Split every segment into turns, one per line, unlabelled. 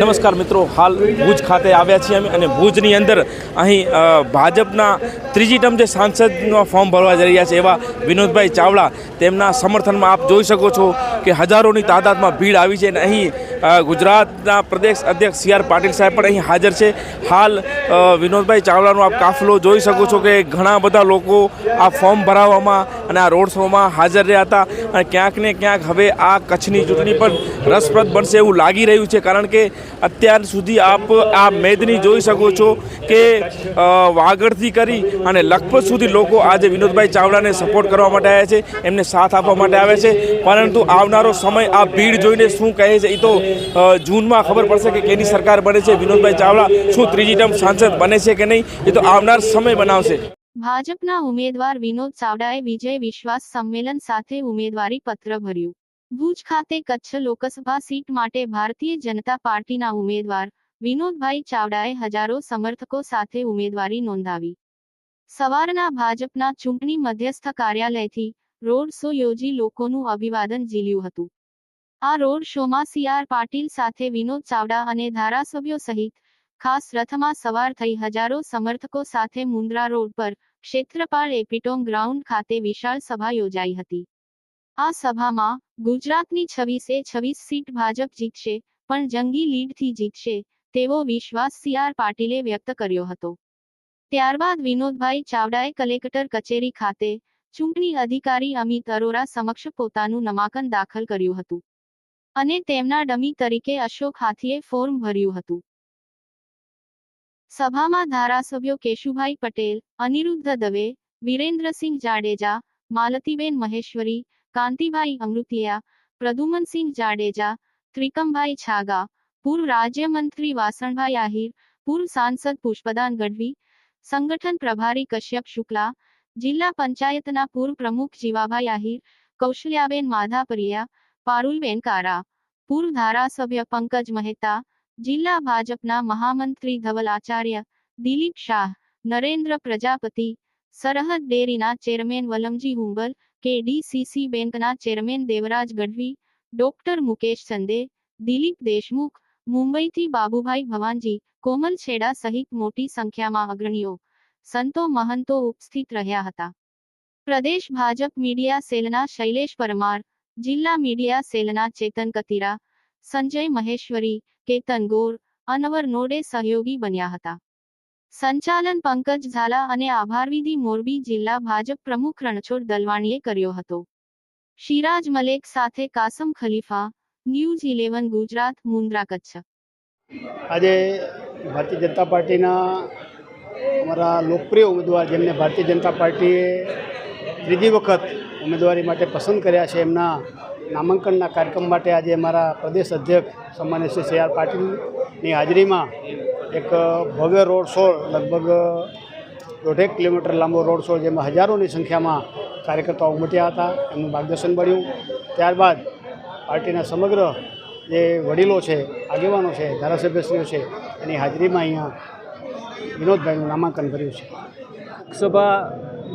નમસ્કાર મિત્રો, હાલ ભુજ ખાતે આવ્યા છીએ અમે અને ભુજની અંદર અહીં ભાજપના ત્રીજી ટર્મ જે સાંસદનો ફોર્મ ભરવા જઈ રહ્યા છે એવા વિનોદભાઈ ચાવડા. તેમના સમર્થનમાં આપ જોઈ શકો છો કે હજારોની તાદાદમાં ભીડ આવી છે અને અહીં ગુજરાતના પ્રદેશ અધ્યક્ષ સી આર પાટીલ સાહેબ પણ અહીં હાજર છે. હાલ વિનોદભાઈ ચાવડાનો આપ કાફલો જોઈ શકો છો કે ઘણા બધા લોકો આ ફોર્મ ભરાવવામાં અને આ રોડ શોમાં હાજર રહ્યા હતા અને ક્યાંક ને ક્યાંક હવે આ કચ્છની ચૂંટણી પણ રસપ્રદ બનશે એવું લાગી રહ્યું છે કારણ કે અત્યાર સુધી આપ આ મેદની જોઈ શકો છો કે વાગડથી કરી અને લખપત સુધી લોકો આજે વિનોદભાઈ ચાવડાને સપોર્ટ કરવા માટે આવ્યા છે, એમને સાથ આપવા માટે આવ્યા છે. પરંતુ આવનારો સમય આ ભીડ જોઈને શું કહે છે એ તો જૂનમાં ખબર પડશે કે કેની સરકાર બને છે, વિનોદભાઈ ચાવડા શું ત્રીજી ટર્મ સાંસદ બને છે કે નહીં, એ તો આવનાર સમય બનાવશે.
ભાજપના ઉમેદવાર વિનોદ ચાવડાએ વિજય વિશ્વાસ સંમેલન સાથે ઉમેદવારી પત્ર ભર્યું. ભુજ ખાતે કચ્છ લોકસભા સીટ માટે ભારતીય જનતા પાર્ટીના ઉમેદવાર વિનોદભાઈ ચાવડાએ હજારો સમર્થકો સાથે ઉમેદવારી નોંધાવી. સવારના ભાજપના ચૂંટણી મધ્યસ્થ કાર્યાલયથી રોડ શો યોજી લોકોનું અભિવાદન ઝીલ્યું હતું. આ રોડ શોમાં સી. આર. પાટીલ સાથે વિનોદ ચાવડા અને ધારાસભ્યો સહિત ખાસ રથમાં સવાર થઈ હજારો સમર્થકો સાથે મુન્દ્રા રોડ પર ક્ષેત્રપાળ એપિટોમ ગ્રાઉન્ડ ખાતે વિશાળ સભા યોજાઈ હતી. આ સભામાં ગુજરાતની છવ્વીસે છવ્વીસ સીટ ભાજપ જીતશે, પણ જંગી લીડથી જીતશે, તેવો વિશ્વાસ સી. આર. પાટીલે વ્યક્ત કર્યો હતો. ત્યારબાદ વિનોદભાઈ ચાવડાએ કલેક્ટર કચેરી ખાતે ચૂંટણી અધિકારી અમિત અરોરા સમક્ષ પોતાનું નામાંકન દાખલ કર્યું હતું. અને તેમના ડમી તરીકે અશોક હાથીએ ફોર્મ ભર્યું હતું. સભામાં ધારાસભ્યો કેશુભાઈ પટેલ, અનિરુદ્ધ દવે, વિરેન્દ્રસિંહ જાડેજા, માલતીબેન મહેશ્વરી, કાંતિભાઈ અમૃતિયા, પ્રદુમનસિંહ જાડેજા, ત્રિકમભાઈ છાગા, પૂર્વ રાજ્યમંત્રી વાસણભાઈ આહિર, પૂર્વ સાંસદ પુષ્પદાન ગઢવી, સંગઠન પ્રભારી કશ્યપ શુક્લા જિલ્લા પંચાયતના પૂર્વ પ્રમુખ જીવાભાઈ આહિર, કૌશલ્યાબેન માધાપરિયા, પારુલબેન કારા પૂર્વ ધારાસભ્ય પંકજ મહેતા, જિલ્લા ભાજપના મહામંત્રી ધવલ આચાર્ય, દિલીપ શાહ, નરેન્દ્ર પ્રજાપતિ, સરહદ ડેરીના ચેરમેન વલમજી હુંબલ, કેડીસીસી બેંકના ચેરમેન દેવરાજ ગઢવી, ડોક્ટર મુકેશ ચંદે દિલીપ દેશમુખ, મુંબઈથી બાબુભાઈ ભવાનજી, કોમલ છેડા સહિત મોટી સંખ્યામાં અગ્રણીઓ. સંતો મહંતો ઉપસ્થિત રહ્યા હતા. પ્રદેશ ભાજપ મીડિયા સેલના શૈલેષ પરમાર, જિલ્લા મીડિયા સેલના ચેતન કતિરા, સંજય મહેશ્વરી, કેતન ગોર, અનવર નોડે સહયોગી બન્યા હતા. સંચાલન પંકજ ઝાલા અને આભારવિધિ મોરબી જિલ્લા ભાજપ પ્રમુખ રણછોડ દલવાણીએ કર્યો હતો. શિરાજ મલેક સાથે કાસમ ખલીફા, ન્યૂઝ ઇલેવન ગુજરાત, મુન્દ્રા કચ્છ.
આજે ભારતીય જનતા પાર્ટીના અમારા લોકપ્રિય ઉમેદવાર જેમને ભારતીય જનતા પાર્ટીએ ત્રીજી વખત ઉમેદવારી માટે પસંદ કર્યા છે, એમના નામાંકનના કાર્યક્રમ માટે આજે અમારા પ્રદેશ અધ્યક્ષ સન્માન્ય શ્રી સી આર પાટીલની હાજરીમાં એક ભવ્ય રોડ શો લગભગ દોઢેક કિલોમીટર લાંબો રોડ શો જેમાં હજારોની સંખ્યામાં કાર્યકર્તાઓ ઉમટ્યા હતા, એમનું માર્ગદર્શન મળ્યું. ત્યારબાદ પાર્ટીના સમગ્ર જે વડીલો છે, આગેવાનો છે, ધારાસભ્યશ્રીઓ છે, એની હાજરીમાં અહીંયા વિનોદભાઈનું નામાંકન કર્યું છે.
લોકસભા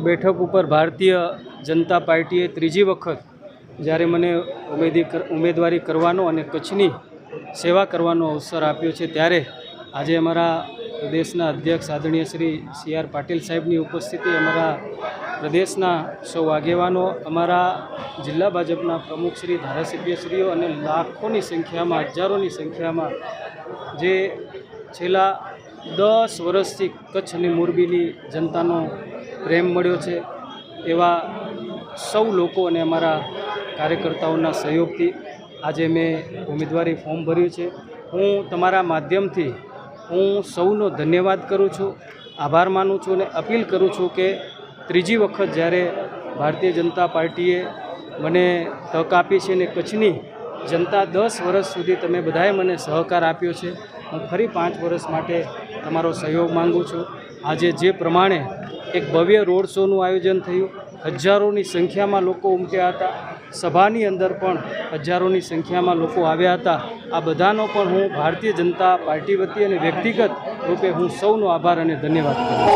બેઠક ઉપર ભારતીય જનતા પાર્ટીએ ત્રીજી વખત જ્યારે મને ઉમેદી ઉમેદવારી કરવાનો અને કચ્છની સેવા કરવાનો અવસર આપ્યો છે ત્યારે આજે અમારા પ્રદેશના અધ્યક્ષ આદરણીય શ્રી સી આર પાટીલ સાહેબની ઉપસ્થિતિ અમારા પ્રદેશના સૌ આગેવાનો, અમારા જિલ્લા ભાજપના પ્રમુખ શ્રી ધારાસભ્યશ્રીઓ અને લાખોની સંખ્યામાં, હજારોની સંખ્યામાં જે છેલ્લા દસ વર્ષથી કચ્છ અને મોરબીની જનતાનો પ્રેમ મળ્યો છે એવા સૌ લોકો અને અમારા કાર્યકર્તાઓના સહયોગથી આજે મેં ઉમેદવારી ફોર્મ ભર્યું છે. હું તમારા માધ્યમથી હું સૌનો ધન્યવાદ કરું છું, આભાર માનું છું અને અપીલ કરું છું કે ત્રીજી વખત જ્યારે ભારતીય જનતા પાર્ટીએ મને તક આપી છે અને કચ્છની જનતા દસ વર્ષ સુધી તમે બધાએ મને સહકાર આપ્યો છે, હું ફરી પાંચ વર્ષ માટે તમારો સહયોગ માંગુ છું. આજે જે પ્રમાણે એક ભવ્ય રોડ શોનું આયોજન થયું, હજારોની સંખ્યામાં લોકો ઉમટ્યા હતા. સભાની અંદર પણ હજારોની સંખ્યામાં લોકો આવ્યા હતા. આ બધાનો પણ હું ભારતીય જનતા પાર્ટી વતી અને વ્યક્તિગત રૂપે હું સૌનો આભાર અને ધન્યવાદ કરું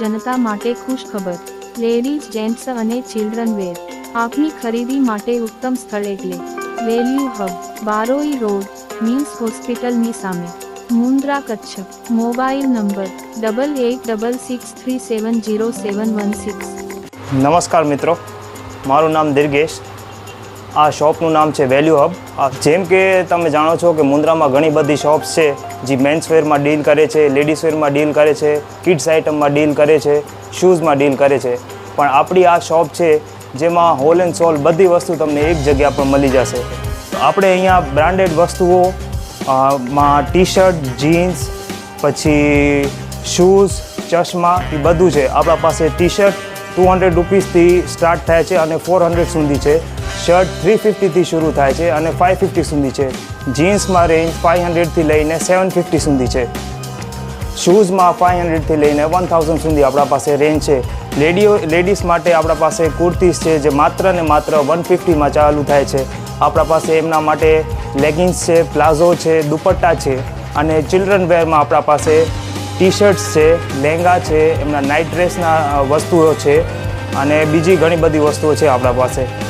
જનતા માટે ખુશ ખબર લેડીઝ જેન્ટ્સ અને ચિલ્ડ્રન વેર આપની ખરીદી માટે ઉત્તમ સ્થળ એટલે. Value hub Baroi road means હોસ્પિટલની સામે. Mundra Kutch. Mobile number double eight double six three seven zero seven one six
નમસ્કાર મિત્રો. મારું નામ દિર્ગેશ. આ શોપનું નામ છે વેલ્યુ હબ. જેમ કે તમે જાણો છો કે મુન્દ્રામાં ઘણી બધી શોપ્સ છે જે મેન્સવેરમાં ડીલ કરે છે, લેડીઝ વેરમાં ડીલ કરે છે, કિડ્સ આઇટમમાં ડીલ કરે છે, શૂઝમાં ડીલ કરે છે. પણ આપણી આ શોપ છે જેમાં હોલ એન્ડ સોલ બધી વસ્તુ તમને એક જગ્યા પર મળી જશે. આપણે અહીંયા બ્રાન્ડેડ વસ્તુઓ માં ટી શર્ટ જીન્સ, પછી શૂઝ, ચશ્મા એ બધું છે. આપણા પાસે ટી શર્ટ ટુ હંડ્રેડ રૂપીસથી સ્ટાર્ટ થાય છે અને ફોર હંડ્રેડ સુધી છે. શર્ટ થ્રી ફિફ્ટીથી શરૂ થાય છે અને ફાઇવ ફિફ્ટી સુધી છે. જીન્સમાં રેન્જ ફાઇવ હંડ્રેડથી લઈને સેવન ફિફ્ટી સુધી છે. શૂઝમાં ફાઇવ હંડ્રેડથી લઈને વન થાઉઝન્ડ સુધી આપણા પાસે રેન્જ છે. લેડીઓ, લેડીઝ માટે આપણા પાસે કુર્તીઝ છે જે માત્ર ને માત્ર વન ફિફ્ટીમાં ચાલુ થાય છે. આપણા પાસે એમના માટે લેગિન્સ છે, પ્લાઝો છે, દુપટ્ટા છે અને ચિલ્ડ્રન વેરમાં આપણા પાસે ટી શર્ટ્સ છે લહેંગા છે, એમના નાઇટ ડ્રેસના વસ્તુઓ છે અને બીજી ઘણી બધી વસ્તુઓ છે આપણા પાસે.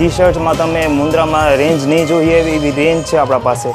ટી શર્ટમાં તમે મુન્દ્રામાં રેન્જ નહીં જોઈએ એવી રેન્જ છે આપણા પાસે.